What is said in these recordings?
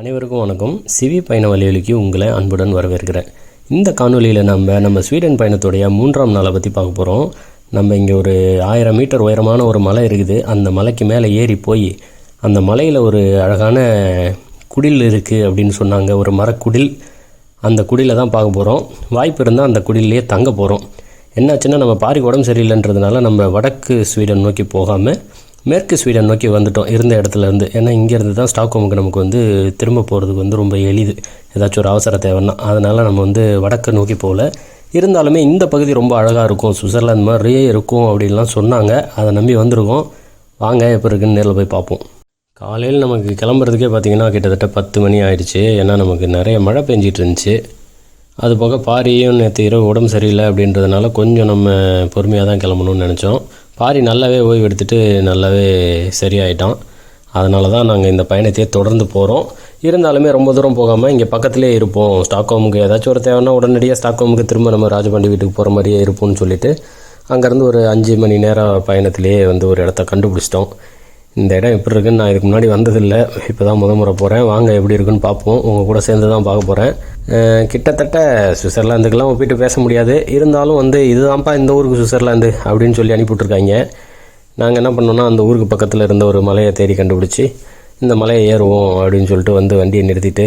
அனைவருக்கும் வணக்கம். சிவி பயண வழிவலிக்கு உங்களை அன்புடன் வரவேற்கிறேன். இந்த காணொலியில் நம்ம நம்ம ஸ்வீடன் பயணத்துடைய மூன்றாம் நாளை பற்றி பார்க்க போகிறோம் நம்ம இங்கே ஒரு ஆயிரம் மீட்டர் உயரமான ஒரு மலை இருக்குது. அந்த மலைக்கு மேலே ஏறி போய் அந்த மலையில் ஒரு அழகான குடில் இருக்குது அப்படின்னு சொன்னாங்க. ஒரு மரக்குடில். அந்த குடிலை தான் பார்க்க போகிறோம் வாய்ப்பு இருந்தால் அந்த குடிலேயே தங்க போகிறோம் என்னாச்சுன்னா நம்ம பாரிக்கு உடம்பு சரியில்லைன்றதுனால நம்ம வடக்கு ஸ்வீடன் நோக்கி போகாமல் மேற்கு ஸ்வீடன் நோக்கி வந்துட்டோம். இருந்த இடத்துல இருந்து. ஏன்னா இங்கேருந்து தான் ஸ்டாக்ஹோமுக்கு நமக்கு வந்து திரும்ப போகிறதுக்கு வந்து ரொம்ப எளிது. ஏதாச்சும் ஒரு அவசர தேவைன்னா. அதனால் நம்ம வந்து வடக்கு நோக்கி போகல. இருந்தாலுமே இந்த பகுதி ரொம்ப அழகாக இருக்கும். சுவிட்சர்லாந்து மாதிரியே இருக்கும் அப்படின்லாம் சொன்னாங்க. அதை நம்பி வந்திருக்கோம். வாங்க எப்போ இருக்குன்னு நேரில் போய் பார்ப்போம். காலையில் நமக்கு கிளம்புறதுக்கே பார்த்திங்கன்னா கிட்டத்தட்ட பத்து மணி ஆயிடுச்சு. ஏன்னா நமக்கு நிறைய மழை பெஞ்சிட்டு இருந்துச்சு. அது போக பாரியும் நேற்று இரவு உடம்பு சரியில்லை அப்படின்றதுனால கொஞ்சம் நம்ம பொறுமையாக தான் கிளம்பணும்னு நினச்சோம். பாரி நல்லாவே ஓய்வு எடுத்துகிட்டு நல்லாவே சரியாயிட்டான். அதனால தான் நாங்கள் இந்த பயணத்தையே தொடர்ந்து போகிறோம் இருந்தாலுமே ரொம்ப தூரம் போகாமல் இங்கே பக்கத்துலேயே இருப்போம். ஸ்டாக்ஹோமுக்கு ஏதாச்சும் ஒரு தேவைன்னா உடனடியாக ஸ்டாக்ஹோமுக்கு திரும்ப நம்ம ராஜபாண்டி வீட்டுக்கு போகிற மாதிரியே இருப்போம்னு சொல்லிட்டு அங்கேருந்து ஒரு அஞ்சு மணி நேரம் பயணத்திலேயே வந்து ஒரு இடத்த கண்டுபிடிச்சிட்டோம். இந்த இடம் எப்படி இருக்குன்னு நான் இதுக்கு முன்னாடி வந்ததில்லை. இப்போ தான் முத முறை போகிறேன் வாங்க எப்படி இருக்குன்னு பார்ப்போம். உங்கள் கூட சேர்ந்து தான் பார்க்க போகிறேன் கிட்டத்தட்ட சுவிட்சர்லாந்துக்கெல்லாம் ஒப்பிட்டு பேச முடியாது. இருந்தாலும் வந்து இதுதான்ப்பா இந்த ஊருக்கு சுவிட்சர்லாந்து அப்படின்னு சொல்லி அனுப்பிவிட்ருக்காங்க நாங்கள் என்ன பண்ணோன்னா அந்த ஊருக்கு பக்கத்தில் இருந்த ஒரு மலையை தேடி கண்டுபிடிச்சி இந்த மலையை ஏறுவோம் அப்படின்னு சொல்லிட்டு வந்து வண்டியை நிறுத்திட்டு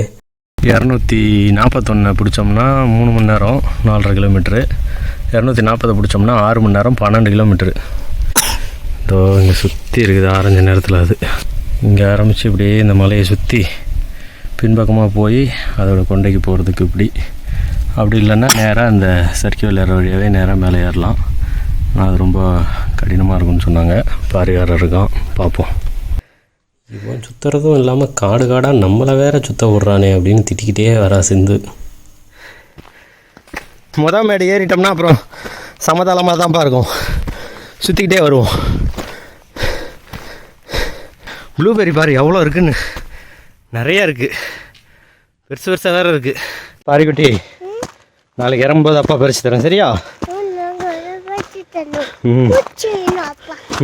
இரநூத்தி நாற்பத்தொன்று பிடிச்சோம்னா மூணு மணி நேரம் நாலரை கிலோமீட்ரு இரநூத்தி நாற்பதை பிடிச்சோம்னா ஆறு மணி நேரம் பன்னெண்டு கிலோமீட்ரு இதோ இங்கே சுற்றி இருக்குது ஆரஞ்சு நேரத்தில் அது. இங்கே ஆரம்பித்து இப்படியே இந்த மலையை சுற்றி பின்பக்கமாக போய் அதோட கொண்டைக்கு போகிறதுக்கு இப்படி. அப்படி இல்லைன்னா நேராக அந்த சர்க்கியூல் ஏற வழியாகவே நேராக மேலே ஏறலாம். ஆனால் அது ரொம்ப கடினமாக இருக்கும்னு சொன்னாங்க. பாரிகாரர் இருக்கான். பார்ப்போம். இவன் சுற்றுறதும் இல்லாமல் காடு காடாக நம்மளை வேற சுத்த விட்றானே அப்படின்னு திட்டிக்கிட்டே வரா சிந்து. மொதல் மேடை ஏறிட்டோம்னா அப்புறம் சமதளமாக தான்ப்பா இருக்கும் சுற்றிக்கிட்டே வருவோம். ப்ளூபெரி பாரு எவ்வளோ இருக்குன்னு. நிறையா இருக்குது பெருசு பெருசாக வேறு இருக்குது பாரிக்குட்டி நாளைக்கு இறங்கும்போது அப்பா பறிச்சு தரேன் சரியா? ம்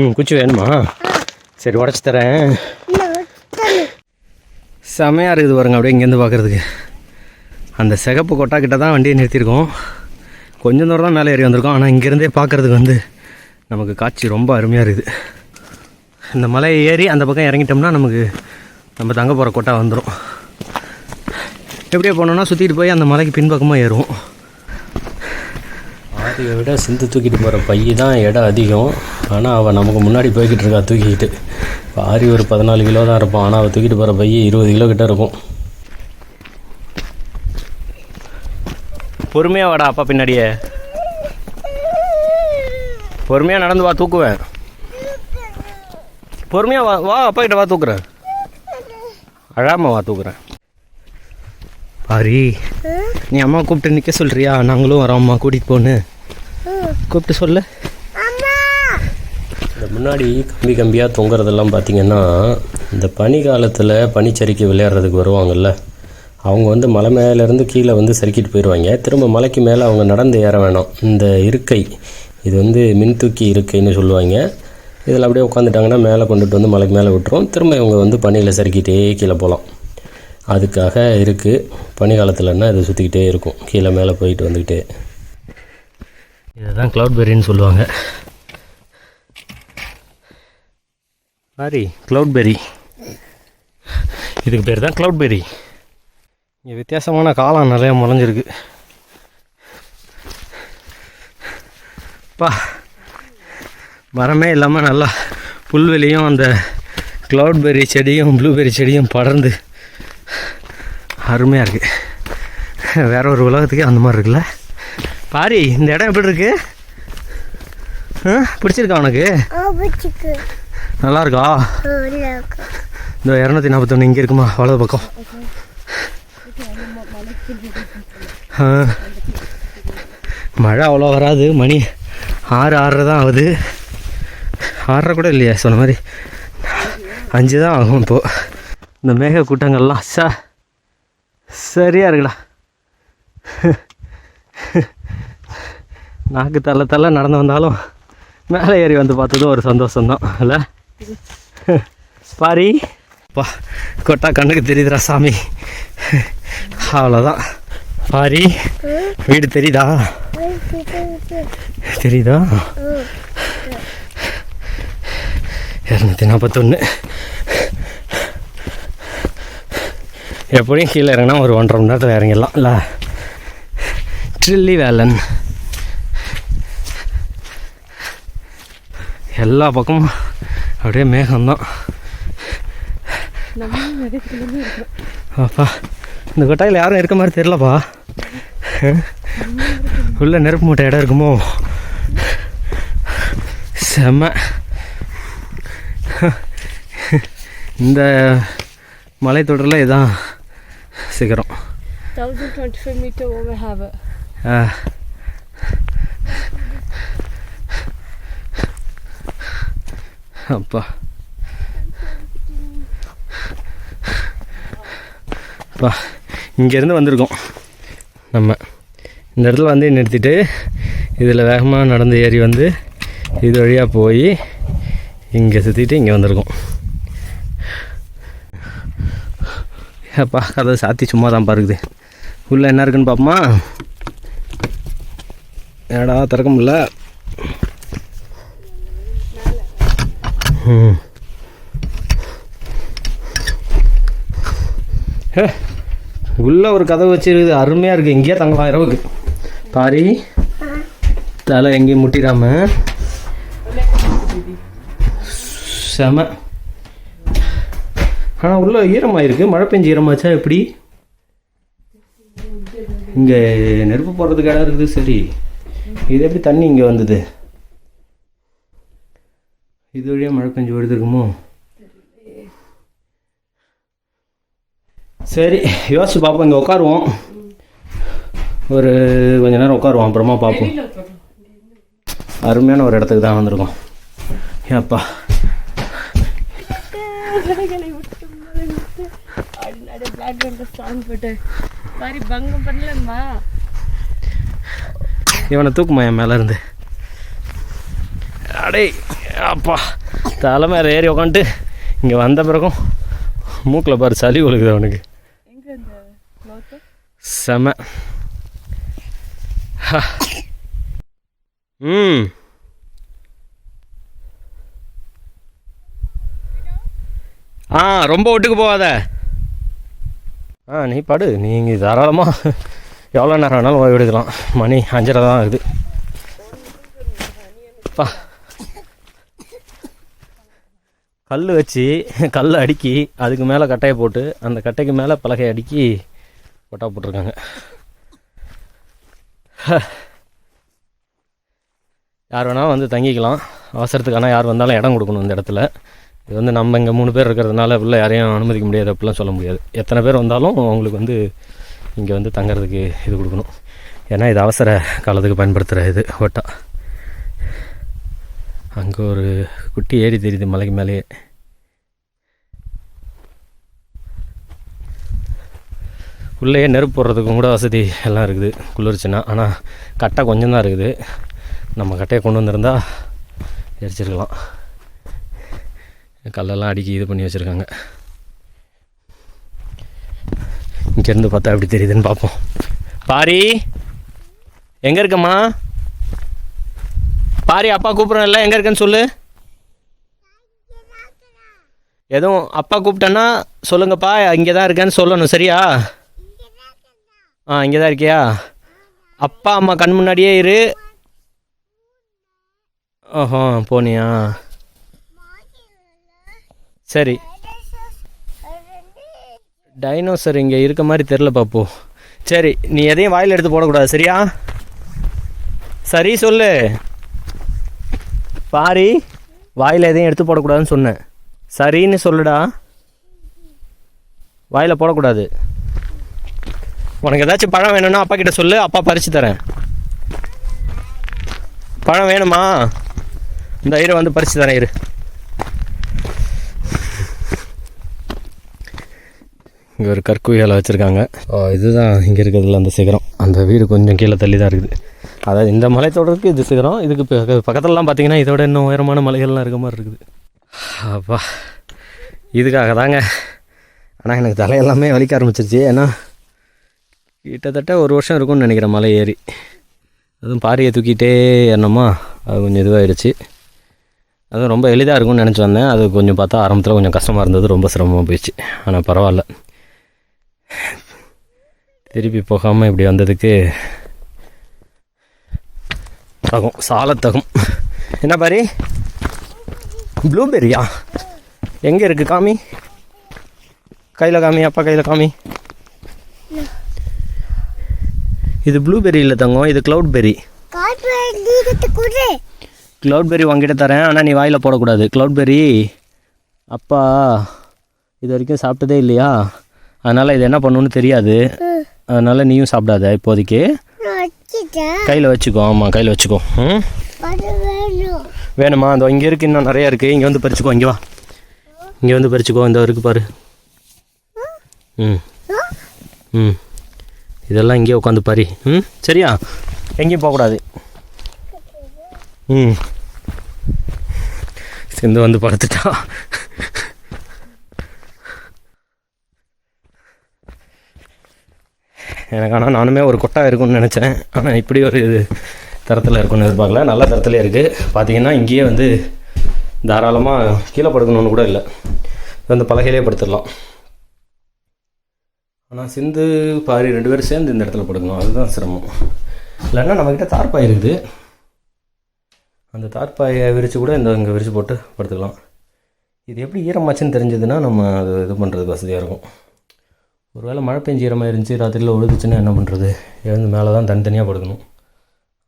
ம் குச்சி வேணுமா சரி உடச்சி தரேன். செமையாக இருக்குது பாருங்க அப்படியே இங்கேருந்து பார்க்குறதுக்கு. அந்த சிகப்பு கொட்டா கிட்ட தான் வண்டியை நிறுத்தியிருக்கோம். கொஞ்சம் தூரம் தான் மேலே ஏறி வந்திருக்கோம். ஆனால் இங்கேருந்தே பார்க்குறதுக்கு வந்து நமக்கு காட்சி ரொம்ப அருமையாக இருக்குது. இந்த மலையை ஏறி அந்த பக்கம் இறங்கிட்டோம்னா நமக்கு நம்ம தங்க போகிற கொட்டா வந்துடும் எப்படியே போனோம்னா சுற்றிட்டு போய் அந்த மலைக்கு பின்பக்கமாக ஏறுவோம். ஆதியை விட சிந்து தூக்கிட்டு போகிற பைய தான் இடம் அதிகம். ஆனால் அவள் நமக்கு முன்னாடி போய்கிட்டு இருக்கா தூக்கிக்கிட்டு. இப்போ ஆரி ஒரு பதினாலு கிலோ தான் இருப்பான். ஆனால் அவள் தூக்கிட்டு போகிற பைய இருபது கிலோ கிட்ட இருக்கும். பொறுமையாக வாடா அப்பா பின்னாடியே. பொறுமையாக நடந்து வா தூக்குவேன். பொறுமையாக வா வா அப்பா கிட்ட வா தூக்குறேன் அழாம வா தூக்குறேன் பாரி நீ அம்மா கூப்பிட்டு நிற்க சொல்றியா? நாங்களும் வரோம் அம்மா கூட்டிகிட்டு போன்னு. கூப்பிட்டு சொல்லு. இந்த முன்னாடி கம்பி கம்பியாக தொங்குறதெல்லாம் பார்த்தீங்கன்னா இந்த பனி காலத்தில் பனிச்சறுக்கி விளையாடுறதுக்கு வருவாங்கல்ல அவங்க வந்து மலை மேலேருந்து கீழே வந்து சறுக்கிட்டு போயிடுவாங்க திரும்ப மலைக்கு மேலே அவங்க நடந்து ஏற வேணாம். இந்த இருக்கை இது வந்து மின் தூக்கி இருக்கைன்னு சொல்லுவாங்க. இதில் அப்படியே உட்காந்துட்டாங்கன்னா மேலே கொண்டுட்டு வந்து மலைக்கு மேலே விட்டுரும். திரும்ப இவங்க வந்து பனியில் சறுக்கிட்டே கீழே போகலாம். அதுக்காக இருக்குது பனி காலத்தில்னா இது சுற்றிக்கிட்டே இருக்கும். கீழே மேலே போயிட்டு வந்துக்கிட்டே. இதுதான் க்ளவுட் பெரின்னு சொல்லுவாங்க. சாரி க்ளவுட் பெரி இதுக்கு பேர் தான் க்ளவுட் பெரி இங்கே வித்தியாசமான காலம் நிறையா முளைஞ்சிருக்கு. பா. மரமே இல்லாமல் நல்லா புல்வெளியும் அந்த க்ளவுட் பெரி செடியும் ப்ளூபெரி செடியும் படர்ந்து அருமையாக இருக்குது வேற ஒரு உலகத்துக்கே அந்த மாதிரி இருக்குல்ல? பாரி இந்த இடம் எப்படி இருக்கு? பிடிச்சிருக்கா உனக்கு? நல்லா இருக்கா? இந்த இரநூத்தி நாற்பத்தொன்று இங்கே இருக்குமா வலது பக்கம். மழை அவ்வளோ வராது மணி ஆறு ஆறரை தான் ஆகுது. ஆறரை கூட இல்லையா சொன்ன மாதிரி. அஞ்சு தான் ஆகும் இப்போது இந்த மேக கூட்டங்கள்லாம் சா சரியாக இருக்குடா. நாக்கு தள்ள தள்ள நடந்து வந்தாலும் மேலே ஏறி வந்து பார்த்ததும் ஒரு சந்தோஷம்தான் இல்லை? பாரி. பா கொட்டா கண்ணுக்கு தெரியுதுரா சாமி. அவ்வளோதான் பாரி வீடு தெரியுதா? தெரியுதா? இரநூத்தி நாற்பத்தொன்று எப்படியும் கீழே இறங்கினா ஒரு ஒன்றரை மணி நேரத்தில் இறங்கிடலாம் இல்லை ட்ரில்லி வேலன் எல்லா பக்கமும் அப்படியே மேகம்தான். அப்பா இந்த கொட்டாயில் யாரும் இருக்க மாதிரி தெரிலப்பா உள்ள நெருப்பு மூட்டை இடம் இருக்குமோ? செம்ம இந்த மலைத்தொடரில் இதான் சிகரம் 1025 meter over have it. ஆ. அப்பா அப்பா இங்கேருந்து வந்திருக்கோம் நம்ம இந்த இடத்துல வந்து நிறுத்திட்டு இதில் வேகமாக நடந்து ஏறி வந்து இது வழியாக போய் இங்கே சுற்றிட்டு இங்கே வந்திருக்கோம் அப்பா கதை சாத்தி சும்மா தான் பாருக்குது. உள்ளே என்ன இருக்குன்னு பார்ப்போமா ஏடா திறக்க முடியல? ஹே, உள்ள ஒரு கதவு வச்சிருக்குது. அருமையாக இருக்குது எங்கேயே தங்கலாம் இரவுக்கு. பாரி தலை எங்கேயும் முட்டிடாம. செம. ஆனால் உள்ளே ஈரமாக இருக்குது மழை பெஞ்சு ஈரமாச்சா எப்படி? இங்கே நெருப்பு போடுறதுக்கு இடம் இருக்குது சரி. இது எப்படி தண்ணி இங்கே வந்தது? இது வழியாக மழை பெஞ்சு விழுதுருக்குமோ சரி யோசிச்சு பார்ப்போம் இங்கே உட்காருவோம். ஒரு கொஞ்ச நேரம் உட்காருவோம். அப்புறமா பார்ப்போம் அருமையான ஒரு இடத்துக்கு தான் வந்திருக்கோம். ஏப்பா. பிளாக் வந்து சாங் போட்டு மாதிரி பங்கம் பண்ணலம்மா இவனை தூக்குமா என் மேலே இருந்து? அடே அப்பா தலை மேலே ஏறி உக்காந்துட்டு இங்கே வந்த பிறகும் மூக்கில் பாரு சளி ஒழுகுது அவனுக்கு? செம. ம். ஆ ரொம்ப ஒட்டுக்கு போகாத. ஆ நீ படு. நீங்கள் தாராளமாக எவ்வளோ நேரம் வேணாலும் ஓய்வு எடுக்கலாம். மணி அஞ்சரை தான் ஆகுது. பா. கல் வச்சு கல் அடுக்கி அதுக்கு மேலே கட்டையை போட்டு அந்த கட்டைக்கு மேலே பலகை அடுக்கி கொட்டா போட்டிருக்காங்க. யார் வேணாலும் வந்து தங்கிக்கலாம். அவசரத்துக்கான யார் வந்தாலும் இடம் கொடுக்கணும் இந்த இடத்துல. இது வந்து நம்ம இங்கே மூணு பேர் இருக்கிறதுனால உள்ள யாரையும் அனுமதிக்க முடியாது அப்படிலாம் சொல்ல முடியாது. எத்தனை பேர் வந்தாலும் அவங்களுக்கு வந்து இங்கே வந்து தங்குறதுக்கு இது கொடுக்கணும். ஏன்னா இது அவசர காலத்துக்கு பயன்படுத்துகிற இது ஓட்டா. அங்கே ஒரு குட்டி ஏறி தெரியுது மலைக்கு மேலேயே. உள்ளேயே நெருப்பு போடுறதுக்கும் கூட வசதி எல்லாம் இருக்குது குளிர்ச்சின்னா ஆனால் கட்டை கொஞ்சம் தான் இருக்குது. நம்ம கட்டையை கொண்டு வந்திருந்தால் எரிச்சிருக்கலாம். கல்லெல்லாம் அடிக்கி இது பண்ணி வச்சுருக்காங்க. இங்கேருந்து பார்த்தா எப்படி தெரியுதுன்னு பார்ப்போம். பாரி எங்கே இருக்கம்மா? பாரி அப்பா கூப்பிட்றேன்ல எங்கே இருக்கேன்னு சொல்லு. எதுவும் அப்பா கூப்பிட்டேன்னா சொல்லுங்கப்பா இங்கே தான் இருக்கேன்னு சொல்லணும் சரியா? ஆ இங்கே தான் இருக்கியா? அப்பா அம்மா கண் முன்னாடியே இரு. ஓஹோ போனியா? சரி. டைனோசர் இங்கே இருக்க மாதிரி தெரில பாப்பு. சரி நீ எதையும் வாயில் எடுத்து போடக்கூடாது சரியா? சரி சொல்லு. பாரி வாயில் எதையும் எடுத்து போடக்கூடாதுன்னு சொன்னேன் சரின்னு சொல்லுடா. வாயில் போடக்கூடாது. உனக்கு ஏதாச்சும் பழம் வேணும்னா அப்பா கிட்ட சொல்லு அப்பா பறித்து தரேன். பழம் வேணுமா? இந்த இரு வந்து பறித்து தரேன் இரு. இங்கே ஒரு கற்குவியலை வச்சுருக்காங்க. இதுதான் இங்கே இருக்கிறதுல அந்த சிகரம். அந்த வீடு கொஞ்சம் கீழே தள்ளி தான் இருக்குது. அதாவது இந்த மலைத்தொடருக்கு இது சிகரம். இதுக்கு பக்கத்துலலாம் பார்த்தீங்கன்னா இதோட இன்னும் உயரமான மலைகள்லாம் இருக்க மாதிரி இருக்குது. அப்பா இதுக்காக தாங்க. ஆனால் எனக்கு தலையெல்லாமே வலிக்க ஆரம்பிச்சிருச்சு. ஏன்னா கிட்டத்தட்ட ஒரு வருஷம் இருக்கும்னு நினைக்கிறேன் மலை ஏறி. அதுவும் பாரியை தூக்கிட்டே ஏறினோமா அது கொஞ்சம் இதுவாகிடுச்சு அதுவும் ரொம்ப எளிதாக இருக்கும்னு நினச்சி வந்தேன். அது கொஞ்சம் பார்த்தா ஆரம்பத்தில் கொஞ்சம் கஷ்டமாக இருந்தது. ரொம்ப சிரமமாக போயிடுச்சு. ஆனால் பரவாயில்ல. திருப்பி போகாமல் இப்படி வந்ததுக்கு தகும் சாலத்தகும் என்ன பாரி? ப்ளூபெரியா எங்கே இருக்குது காமி? கையில் காமி அப்பா கையில் காமி. இது ப்ளூபெரி இல்லை தங்கம் இது க்ளவுட் பெரி க்ளவுட் பெரி உங்ககிட்ட தரேன் ஆனால் நீ வாயில் போடக்கூடாது. க்ளவுட் பெரி அப்பா இது வரைக்கும் சாப்பிட்டதே இல்லையா? அதனால் இது என்ன பண்ணுன்னு தெரியாது. அதனால் நீயும் சாப்பிடாத இப்போதைக்கு. கையில் வச்சுக்கோ. ஆமாம் கையில் வச்சுக்கோ. ம்? வேணுமா. அந்த இங்கே இருக்குது இன்னும் நிறையா இருக்குது இங்கே வந்து பறிச்சுக்கோ இங்கே வா. இங்கே வந்து பறிச்சுக்கோ இந்த இருக்கு பாரு. ம். ம். இதெல்லாம் இங்கே உட்காந்து பாரி ம்? சரியா? எங்கேயும் போகக்கூடாது. ம். சிந்து வந்து படுத்துட்டா. எனக்கு ஆனால் நானுமே ஒரு கொட்டா இருக்கும்னு நினச்சேன். ஆனால் இப்படி ஒரு இது தரத்தில் இருக்கும்னு எதிர்பார்க்கல. நல்ல தரத்திலே இருக்குது பார்த்தீங்கன்னா இங்கேயே வந்து தாராளமாக கீழே படுக்கணும்னு கூட இல்லை. வந்து பலகையிலே படுத்துடலாம். ஆனால் சிந்து பாரி ரெண்டு பேரும் சேர்ந்து இந்த இடத்துல படுக்கணும். அதுதான் சிரமம். இல்லைன்னா நம்மக்கிட்ட தார்பாய் இருக்குது. அந்த தார்பாயை விரித்து கூட இந்த இங்கே விரித்து போட்டு படுத்துக்கலாம். இது எப்படி ஈரமாச்சுன்னு தெரிஞ்சதுன்னா நம்ம அது இது பண்ணுறதுக்கு வசதியாக இருக்கும். ஒருவேளை மழை பெஞ்சிற மாதிரி இருந்துச்சு ராத்திரியில் ஒழுதுச்சுன்னா என்ன பண்ணுறது எழுந்து மேலே தான் தனித்தனியாக படுக்கணும்.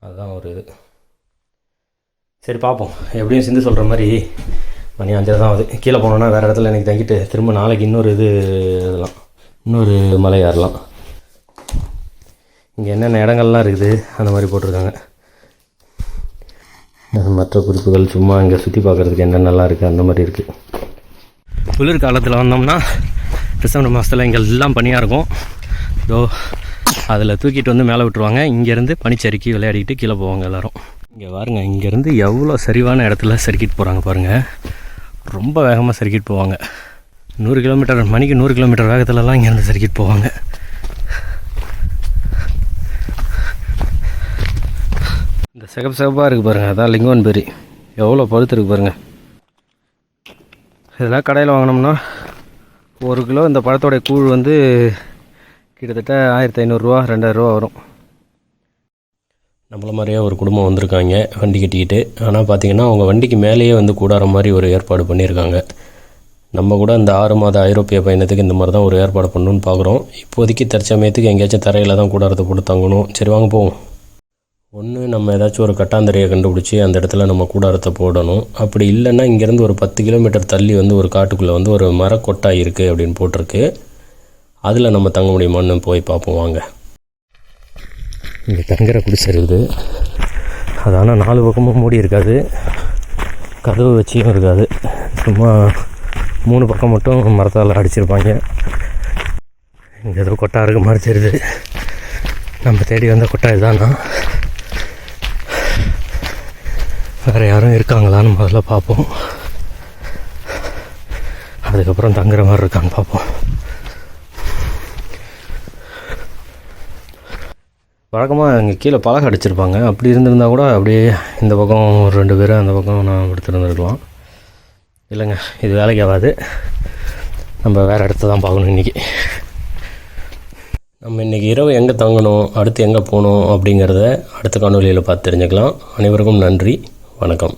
அதுதான் ஒரு இது. சரி பார்ப்போம் எப்படியும் சிந்து சொல்கிற மாதிரி மணி அஞ்சரை தான் ஆகுது. கீழே போனோன்னா வேறு இடத்துல எனக்கு தங்கிட்டு திரும்ப நாளைக்கு இன்னொரு இது இதெல்லாம் இன்னொரு மலை ஏறலாம். இங்கே என்னென்ன இடங்கள்லாம் இருக்குது? அந்த மாதிரி போட்டிருக்காங்க. மற்ற குறிப்புகள் சும்மா இங்கே சுற்றி பார்க்குறதுக்கு என்னென்னலாம் இருக்குது அந்த மாதிரி இருக்குது குளிர் காலத்தில் வந்தோம்னா டிசம்பர் மாதத்தில் இங்கே எல்லாம் பனியாக இருக்கும். இதோ அதில் தூக்கிட்டு வந்து மேலே விட்டுருவாங்க. இங்கேருந்து பனிச்சறுக்கி விளையாடிட்டு கீழே போவாங்க எல்லோரும். இங்கே பாருங்கள் இங்கேருந்து எவ்வளோ சரிவான இடத்துல சறுக்கிட்டு போகிறாங்க பாருங்கள் ரொம்ப வேகமாக சறுக்கிட்டு போவாங்க. நூறு கிலோமீட்டர் மணிக்கு நூறு கிலோமீட்டர் வேகத்துலலாம் இங்கேருந்து சறுக்கிட்டு போவாங்க. இந்த சிகப்பு சிகப்பாக இருக்குது பாருங்கள் அதான் லிங்கோன் பெரி. எவ்வளோ பழுத்து இருக்கு பாருங்கள் இதெல்லாம் கடையில் வாங்கினோம்னா ஒரு கிலோ இந்த பழத்தோடைய கூழ் வந்து கிட்டத்தட்ட ஆயிரத்தி ஐநூறுரூவா ரெண்டாயிரரூவா வரும். நம்மள மாதிரியே ஒரு குடும்பம் வந்திருக்காங்க வண்டி கட்டிக்கிட்டு. ஆனால் பார்த்தீங்கன்னா அவங்க வண்டிக்கு மேலேயே வந்து கூடார மாதிரி ஒரு ஏற்பாடு பண்ணியிருக்காங்க. நம்ம கூட இந்த ஆறு மாத ஐரோப்பிய பயணத்துக்கு இந்த மாதிரி தான் ஒரு ஏற்பாடு பண்ணணும்னு பார்க்குறோம் இப்போதைக்கு தற்சமயத்துக்கு எங்கேயாச்சும் தரையில் தான் கூடாரத்தை போட்டு தங்கணும். சரி வாங்க போவோம். ஒன்று நம்ம ஏதாச்சும் ஒரு கட்டாந்தரையை கண்டுபிடிச்சி அந்த இடத்துல நம்ம கூடாரத்தை போடணும். அப்படி இல்லைன்னா இங்கேருந்து ஒரு பத்து கிலோமீட்டர் தள்ளி வந்து ஒரு காட்டுக்குள்ளே வந்து ஒரு மரக்கொட்டாய் இருக்குது அப்படின்னு போட்டிருக்கு. அதில் நம்ம தங்க முடியுமான்னு போய் பார்ப்போம் வாங்க. இங்கே தங்குற குடிசை இருக்குது அது ஆனால் நாலு பக்கமும் மூடி இருக்காது. கதவு வச்சியும் இருக்காது. சும்மா மூணு பக்கம் மட்டும் மரத்தால் அடிச்சிருப்பாங்க. இங்கே ஏதோ கொட்டா இருக்க மாதிரி தெரியுது. நம்ம தேடி வந்த கொட்டா இதுதானா? வேறு யாரும் இருக்காங்களான்னு முதல்ல பார்ப்போம். அதுக்கப்புறம் தங்குற மாதிரி இருக்கான்னு பார்ப்போம். வழக்கமாக இங்கே கீழே பழக அடிச்சிருப்பாங்க. அப்படி இருந்திருந்தா கூட அப்படியே இந்த பக்கம் ஒரு ரெண்டு பேரும் அந்த பக்கம் நான் எடுத்துருந்துருக்கலாம். இல்லைங்க இது வேலைக்கு ஆகாது. நம்ம வேறு இடத்த தான் பார்க்கணும் இன்றைக்கி நம்ம இன்றைக்கி இரவு எங்கே தங்கணும் அடுத்து எங்கே போகணும் அப்படிங்கிறத அடுத்த காணொலியில் பார்த்து தெரிஞ்சுக்கலாம். அனைவருக்கும் நன்றி. வணக்கம்.